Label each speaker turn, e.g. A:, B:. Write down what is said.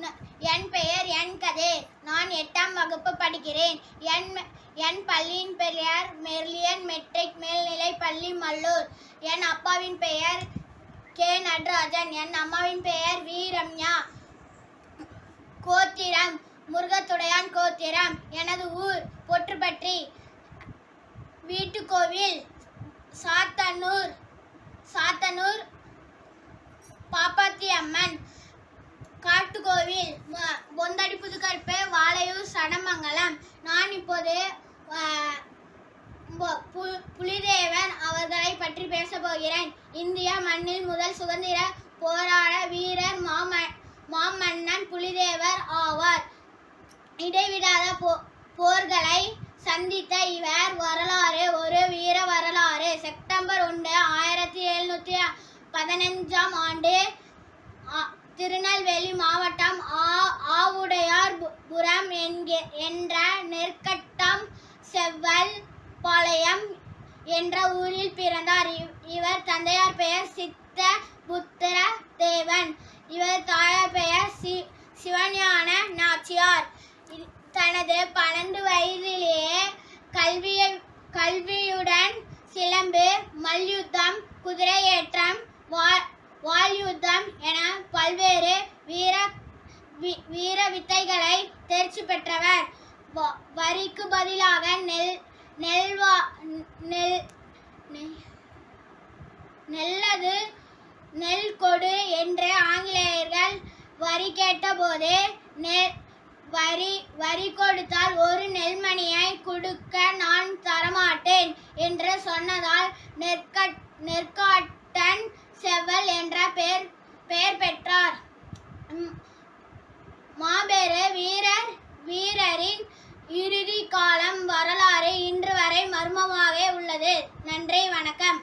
A: ந- என் பெயர் என் கதே. நான் எட்டாம் வகுப்பு படிக்கிறேன். என் என் பள்ளியின் பெயர் மெர்லியன் மெட்ரிக் மேல்நிலை பள்ளி மல்லூர். என் அப்பாவின் பெயர் கே. நடராஜன். என் அம்மாவின் பெயர் வி. ரம்யா. கோத்திரம். முருகத்துடையான் கோத்திரம். எனது ஊர் பொற்றுப்பற்றி. வீட்டுக்கோவில் சாத்தனூர் சாத்தனூர். கோவில் பொந்தடி புதுக்கருப்பு வாழையூர் சடமங்கலம் நான் இப்போது புலிதேவன் அவர்களை பற்றி பேச போகிறேன். இந்திய மண்ணில் முதல் சுதந்திர போராட வீரர் மாம மாமன்னன் புலிதேவர் ஆவார். இடைவிடாத போ போர்களை சந்தித்த இவர் வரலாறு ஒரு வீர வரலாறு. செப்டம்பர் ஒன்று ஆயிரத்தி எழுநூற்றி பதினஞ்சாம் ஆண்டு திருநெல்வேலி மாவட்டம் ஆ ஆவுடையார் புரம் என்ற நெற்கட்டம் செவ்வல் பாளையம் என்ற ஊரில் பிறந்தார். இவ்- இவர் தந்தையார் பெயர் சித்த புத்திர தேவன் இவர் தாயார் பெயர் சி சிவஞான நாச்சியார். தனது பன்னெண்டு வயதிலேயே கல்வியை கல்வியுடன் சிலம்பு மல்யுத்தம் குதிரையேற்றம் வா- வால்யுத்தம் என பல்வேறு வீர வீர வித்தைகளை தேர்ச்சி பெற்றவர். வரிக்கு பதிலாக நெல் நெல்வா நெல் நெல்லது நெல் கொடு என்று ஆங்கிலேயர்கள் வரி கேட்டபோது நெல் வரி வரி கொடுத்தால் ஒரு நெல்மணியை கொடுக்க நான் தரமாட்டேன் என்று சொன்னதால் நெற்க நெற்க செவ்வல் என்ற பெயர் பெயர் பெற்றார் ம், மாபெரு வீரர் வீரரின் இறுதி காலம் வரலாறு இன்று வரை மர்மமாக உள்ளது. நன்றி வணக்கம்.